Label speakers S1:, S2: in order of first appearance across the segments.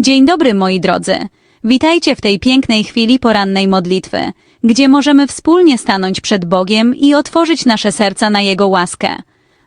S1: Dzień dobry, moi drodzy. Witajcie w tej pięknej chwili porannej modlitwy, gdzie możemy wspólnie stanąć przed Bogiem i otworzyć nasze serca na Jego łaskę.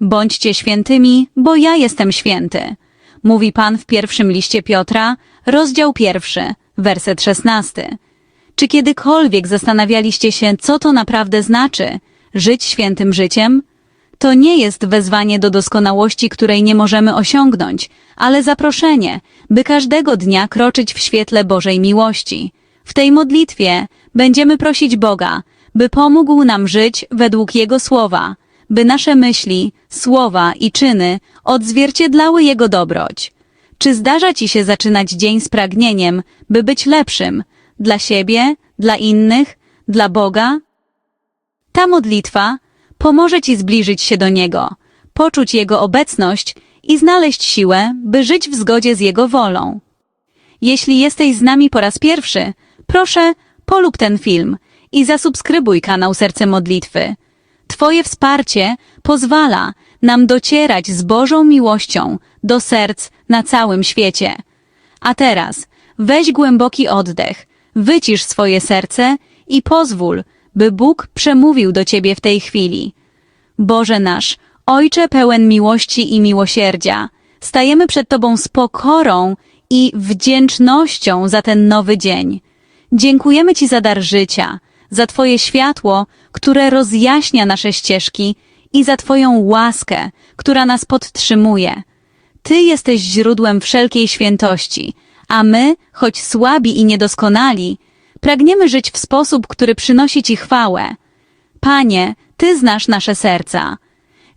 S1: Bądźcie świętymi, bo ja jestem święty. Mówi Pan w pierwszym liście Piotra, rozdział pierwszy, werset szesnasty. Czy kiedykolwiek zastanawialiście się, co to naprawdę znaczy żyć świętym życiem? To nie jest wezwanie do doskonałości, której nie możemy osiągnąć, ale zaproszenie, by każdego dnia kroczyć w świetle Bożej miłości. W tej modlitwie będziemy prosić Boga, by pomógł nam żyć według Jego słowa, by nasze myśli, słowa i czyny odzwierciedlały Jego dobroć. Czy zdarza Ci się zaczynać dzień z pragnieniem, by być lepszym dla siebie, dla innych, dla Boga? Ta modlitwa pomoże Ci zbliżyć się do Niego, poczuć Jego obecność i znaleźć siłę, by żyć w zgodzie z Jego wolą. Jeśli jesteś z nami po raz pierwszy, proszę polub ten film i zasubskrybuj kanał Serce Modlitwy. Twoje wsparcie pozwala nam docierać z Bożą miłością do serc na całym świecie. A teraz weź głęboki oddech, wycisz swoje serce i pozwól, by Bóg przemówił do ciebie w tej chwili. Boże nasz, Ojcze pełen miłości i miłosierdzia, stajemy przed Tobą z pokorą i wdzięcznością za ten nowy dzień. Dziękujemy Ci za dar życia, za Twoje światło, które rozjaśnia nasze ścieżki i za Twoją łaskę, która nas podtrzymuje. Ty jesteś źródłem wszelkiej świętości, a my, choć słabi i niedoskonali, pragniemy żyć w sposób, który przynosi Ci chwałę. Panie, Ty znasz nasze serca.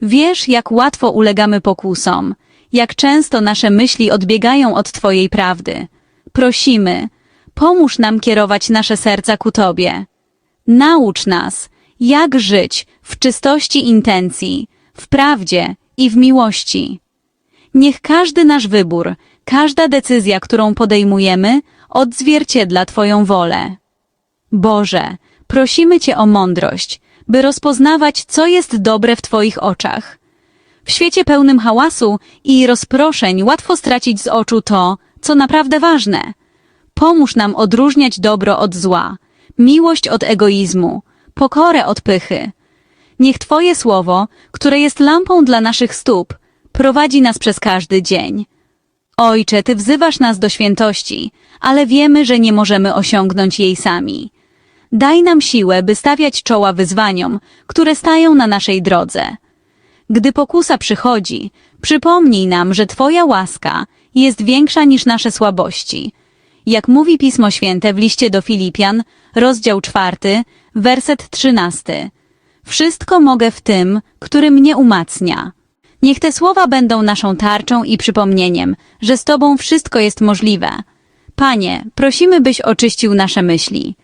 S1: Wiesz, jak łatwo ulegamy pokusom, jak często nasze myśli odbiegają od Twojej prawdy. Prosimy, pomóż nam kierować nasze serca ku Tobie. Naucz nas, jak żyć w czystości intencji, w prawdzie i w miłości. Niech każdy nasz wybór, każda decyzja, którą podejmujemy, odzwierciedla Twoją wolę. Boże, prosimy Cię o mądrość, by rozpoznawać, co jest dobre w Twoich oczach. W świecie pełnym hałasu i rozproszeń łatwo stracić z oczu to, co naprawdę ważne. Pomóż nam odróżniać dobro od zła, miłość od egoizmu, pokorę od pychy. Niech Twoje słowo, które jest lampą dla naszych stóp, prowadzi nas przez każdy dzień. Ojcze, Ty wzywasz nas do świętości, ale wiemy, że nie możemy osiągnąć jej sami. Daj nam siłę, by stawiać czoła wyzwaniom, które stają na naszej drodze. Gdy pokusa przychodzi, przypomnij nam, że Twoja łaska jest większa niż nasze słabości. Jak mówi Pismo Święte w liście do Filipian, rozdział czwarty, werset trzynasty. Wszystko mogę w tym, który mnie umacnia. Niech te słowa będą naszą tarczą i przypomnieniem, że z Tobą wszystko jest możliwe. Panie, prosimy, byś oczyścił nasze myśli.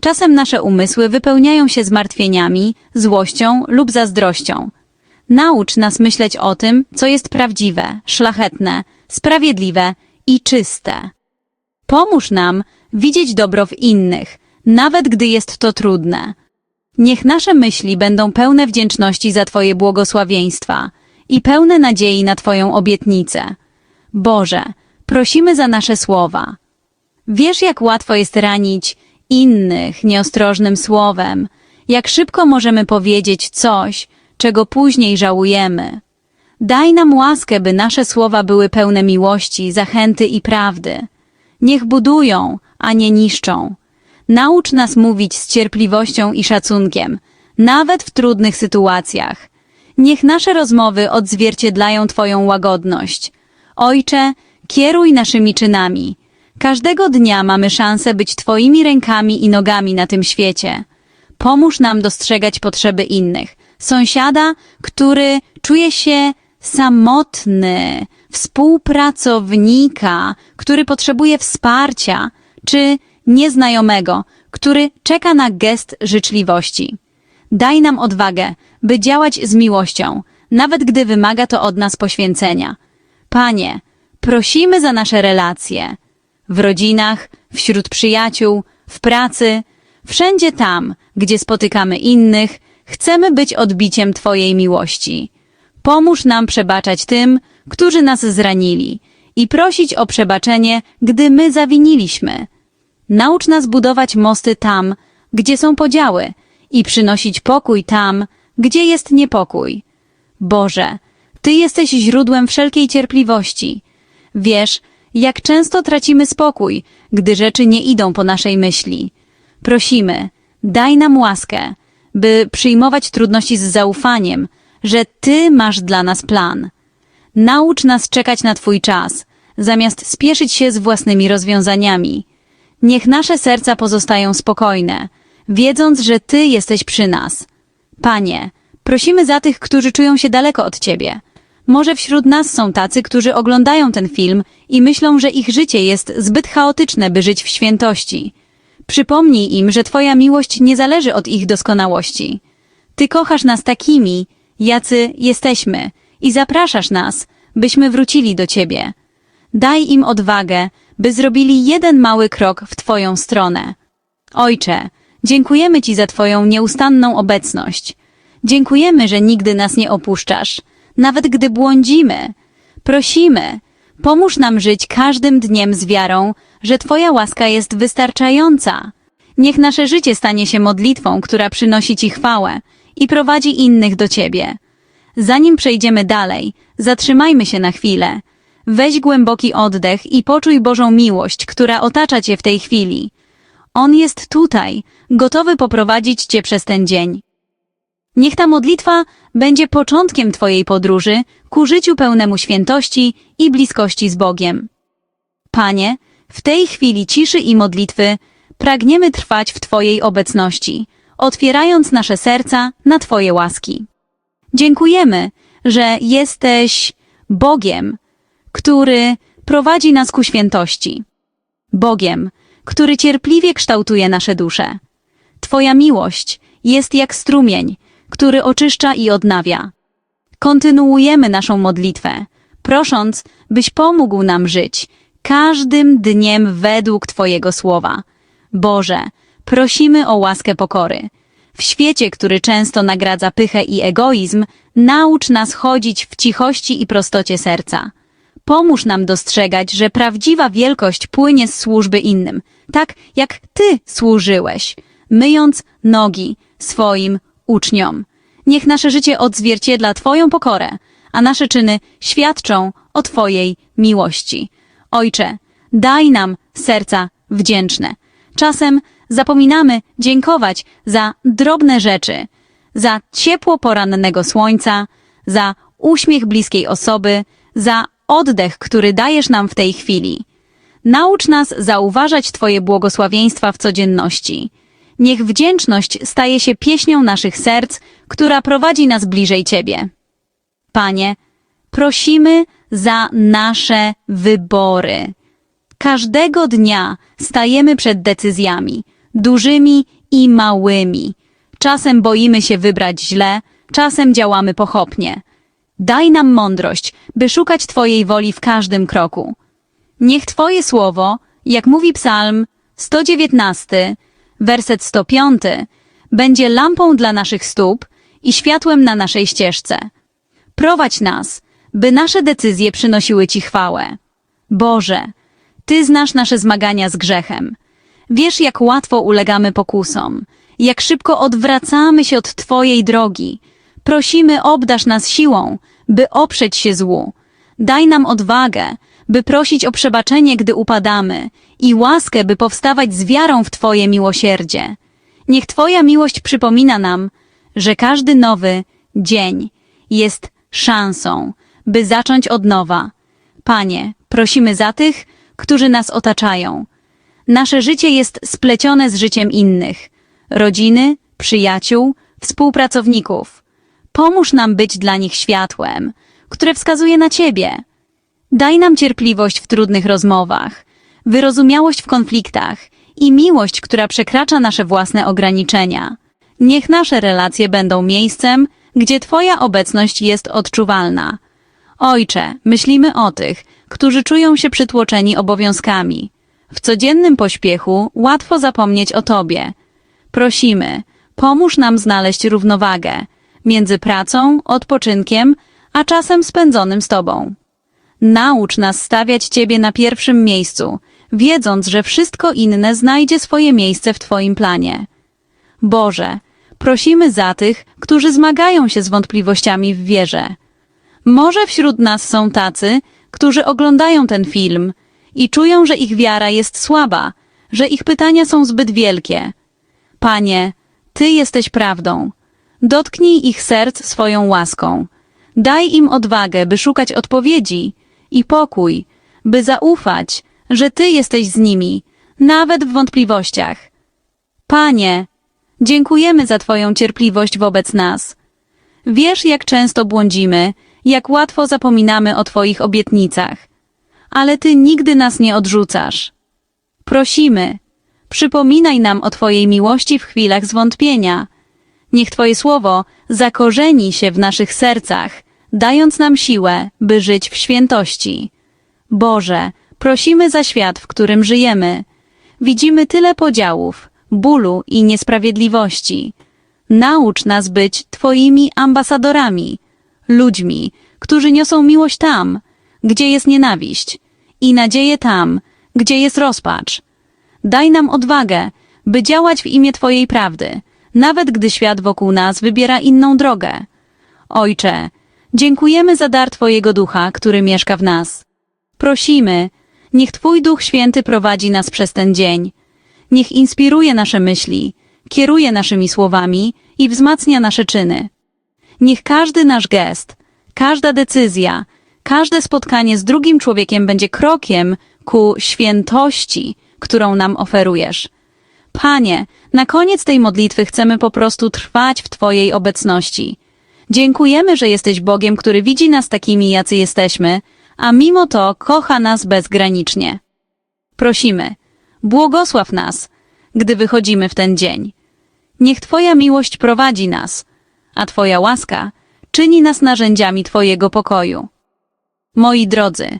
S1: Czasem nasze umysły wypełniają się zmartwieniami, złością lub zazdrością. Naucz nas myśleć o tym, co jest prawdziwe, szlachetne, sprawiedliwe i czyste. Pomóż nam widzieć dobro w innych, nawet gdy jest to trudne. Niech nasze myśli będą pełne wdzięczności za Twoje błogosławieństwa i pełne nadziei na Twoją obietnicę. Boże, prosimy za nasze słowa. Wiesz, jak łatwo jest ranić innych nieostrożnym słowem, jak szybko możemy powiedzieć coś, czego później żałujemy. Daj nam łaskę, by nasze słowa były pełne miłości, zachęty i prawdy. Niech budują, a nie niszczą. Naucz nas mówić z cierpliwością i szacunkiem, nawet w trudnych sytuacjach. Niech nasze rozmowy odzwierciedlają Twoją łagodność. Ojcze, kieruj naszymi czynami. Każdego dnia mamy szansę być Twoimi rękami i nogami na tym świecie. Pomóż nam dostrzegać potrzeby innych. Sąsiada, który czuje się samotny, współpracownika, który potrzebuje wsparcia, czy nieznajomego, który czeka na gest życzliwości. Daj nam odwagę, by działać z miłością, nawet gdy wymaga to od nas poświęcenia. Panie, prosimy za nasze relacje. W rodzinach, wśród przyjaciół, w pracy, wszędzie tam, gdzie spotykamy innych, chcemy być odbiciem Twojej miłości. Pomóż nam przebaczać tym, którzy nas zranili i prosić o przebaczenie, gdy my zawiniliśmy. Naucz nas budować mosty tam, gdzie są podziały i przynosić pokój tam, gdzie jest niepokój. Boże, Ty jesteś źródłem wszelkiej cierpliwości. Wiesz, jak często tracimy spokój, gdy rzeczy nie idą po naszej myśli. Prosimy, daj nam łaskę, by przyjmować trudności z zaufaniem, że Ty masz dla nas plan. Naucz nas czekać na Twój czas, zamiast spieszyć się z własnymi rozwiązaniami. Niech nasze serca pozostają spokojne, wiedząc, że Ty jesteś przy nas. Panie, prosimy za tych, którzy czują się daleko od Ciebie. Może wśród nas są tacy, którzy oglądają ten film i myślą, że ich życie jest zbyt chaotyczne, by żyć w świętości. Przypomnij im, że Twoja miłość nie zależy od ich doskonałości. Ty kochasz nas takimi, jacy jesteśmy i zapraszasz nas, byśmy wrócili do Ciebie. Daj im odwagę, by zrobili jeden mały krok w Twoją stronę. Ojcze, dziękujemy Ci za Twoją nieustanną obecność. Dziękujemy, że nigdy nas nie opuszczasz, nawet gdy błądzimy. Prosimy, pomóż nam żyć każdym dniem z wiarą, że Twoja łaska jest wystarczająca. Niech nasze życie stanie się modlitwą, która przynosi Ci chwałę i prowadzi innych do Ciebie. Zanim przejdziemy dalej, zatrzymajmy się na chwilę. Weź głęboki oddech i poczuj Bożą miłość, która otacza Cię w tej chwili. On jest tutaj, gotowy poprowadzić Cię przez ten dzień. Niech ta modlitwa będzie początkiem Twojej podróży ku życiu pełnemu świętości i bliskości z Bogiem. Panie, w tej chwili ciszy i modlitwy pragniemy trwać w Twojej obecności, otwierając nasze serca na Twoje łaski. Dziękujemy, że jesteś Bogiem, który prowadzi nas ku świętości. Bogiem, który cierpliwie kształtuje nasze dusze. Twoja miłość jest jak strumień, który oczyszcza i odnawia. Kontynuujemy naszą modlitwę, prosząc, byś pomógł nam żyć każdym dniem według Twojego słowa. Boże, prosimy o łaskę pokory. W świecie, który często nagradza pychę i egoizm, naucz nas chodzić w cichości i prostocie serca. Pomóż nam dostrzegać, że prawdziwa wielkość płynie z służby innym, tak jak Ty służyłeś, myjąc nogi swoim uczniom. Niech nasze życie odzwierciedla Twoją pokorę, a nasze czyny świadczą o Twojej miłości. Ojcze, daj nam serca wdzięczne. Czasem zapominamy dziękować za drobne rzeczy, za ciepło porannego słońca, za uśmiech bliskiej osoby, za oddech, który dajesz nam w tej chwili. Naucz nas zauważać Twoje błogosławieństwa w codzienności. Niech wdzięczność staje się pieśnią naszych serc, która prowadzi nas bliżej Ciebie. Panie, prosimy za nasze wybory. Każdego dnia stajemy przed decyzjami, dużymi i małymi. Czasem boimy się wybrać źle, czasem działamy pochopnie. Daj nam mądrość, by szukać Twojej woli w każdym kroku. Niech Twoje słowo, jak mówi Psalm 119, werset 105, będzie lampą dla naszych stóp i światłem na naszej ścieżce. Prowadź nas, by nasze decyzje przynosiły Ci chwałę. Boże, Ty znasz nasze zmagania z grzechem. Wiesz, jak łatwo ulegamy pokusom, jak szybko odwracamy się od Twojej drogi. Prosimy, obdasz nas siłą, by oprzeć się złu. Daj nam odwagę, by prosić o przebaczenie, gdy upadamy i łaskę, by powstawać z wiarą w Twoje miłosierdzie. Niech Twoja miłość przypomina nam, że każdy nowy dzień jest szansą, by zacząć od nowa. Panie, prosimy za tych, którzy nas otaczają. Nasze życie jest splecione z życiem innych rodziny, przyjaciół, współpracowników. Pomóż nam być dla nich światłem, które wskazuje na Ciebie. Daj nam cierpliwość w trudnych rozmowach, wyrozumiałość w konfliktach i miłość, która przekracza nasze własne ograniczenia. Niech nasze relacje będą miejscem, gdzie Twoja obecność jest odczuwalna. Ojcze, myślimy o tych, którzy czują się przytłoczeni obowiązkami. W codziennym pośpiechu łatwo zapomnieć o Tobie. Prosimy, pomóż nam znaleźć równowagę między pracą, odpoczynkiem, a czasem spędzonym z Tobą. Naucz nas stawiać Ciebie na pierwszym miejscu, wiedząc, że wszystko inne znajdzie swoje miejsce w Twoim planie. Boże, prosimy za tych, którzy zmagają się z wątpliwościami w wierze. Może wśród nas są tacy, którzy oglądają ten film i czują, że ich wiara jest słaba, że ich pytania są zbyt wielkie. Panie, Ty jesteś prawdą. Dotknij ich serc swoją łaską. Daj im odwagę, by szukać odpowiedzi i pokój, by zaufać, że Ty jesteś z nimi, nawet w wątpliwościach. Panie, dziękujemy za Twoją cierpliwość wobec nas. Wiesz, jak często błądzimy, jak łatwo zapominamy o Twoich obietnicach, ale Ty nigdy nas nie odrzucasz. Prosimy, przypominaj nam o Twojej miłości w chwilach zwątpienia. Niech Twoje słowo zakorzeni się w naszych sercach, dając nam siłę, by żyć w świętości. Boże, prosimy za świat, w którym żyjemy. Widzimy tyle podziałów, bólu i niesprawiedliwości. Naucz nas być Twoimi ambasadorami, ludźmi, którzy niosą miłość tam, gdzie jest nienawiść i nadzieję tam, gdzie jest rozpacz. Daj nam odwagę, by działać w imię Twojej prawdy, nawet gdy świat wokół nas wybiera inną drogę. Ojcze, dziękujemy za dar Twojego ducha, który mieszka w nas. Prosimy, niech Twój Duch Święty prowadzi nas przez ten dzień. Niech inspiruje nasze myśli, kieruje naszymi słowami i wzmacnia nasze czyny. Niech każdy nasz gest, każda decyzja, każde spotkanie z drugim człowiekiem będzie krokiem ku świętości, którą nam oferujesz. Panie, na koniec tej modlitwy chcemy po prostu trwać w Twojej obecności. Dziękujemy, że jesteś Bogiem, który widzi nas takimi, jacy jesteśmy, a mimo to kocha nas bezgranicznie. Prosimy, błogosław nas, gdy wychodzimy w ten dzień. Niech Twoja miłość prowadzi nas, a Twoja łaska czyni nas narzędziami Twojego pokoju. Moi drodzy,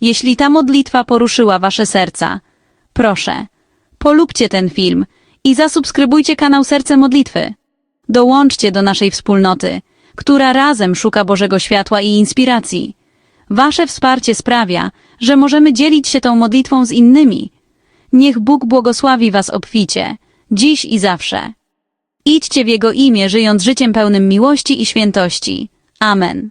S1: jeśli ta modlitwa poruszyła Wasze serca, proszę, polubcie ten film i zasubskrybujcie kanał Serce Modlitwy. Dołączcie do naszej wspólnoty, która razem szuka Bożego światła i inspiracji. Wasze wsparcie sprawia, że możemy dzielić się tą modlitwą z innymi. Niech Bóg błogosławi Was obficie, dziś i zawsze. Idźcie w Jego imię, żyjąc życiem pełnym miłości i świętości. Amen.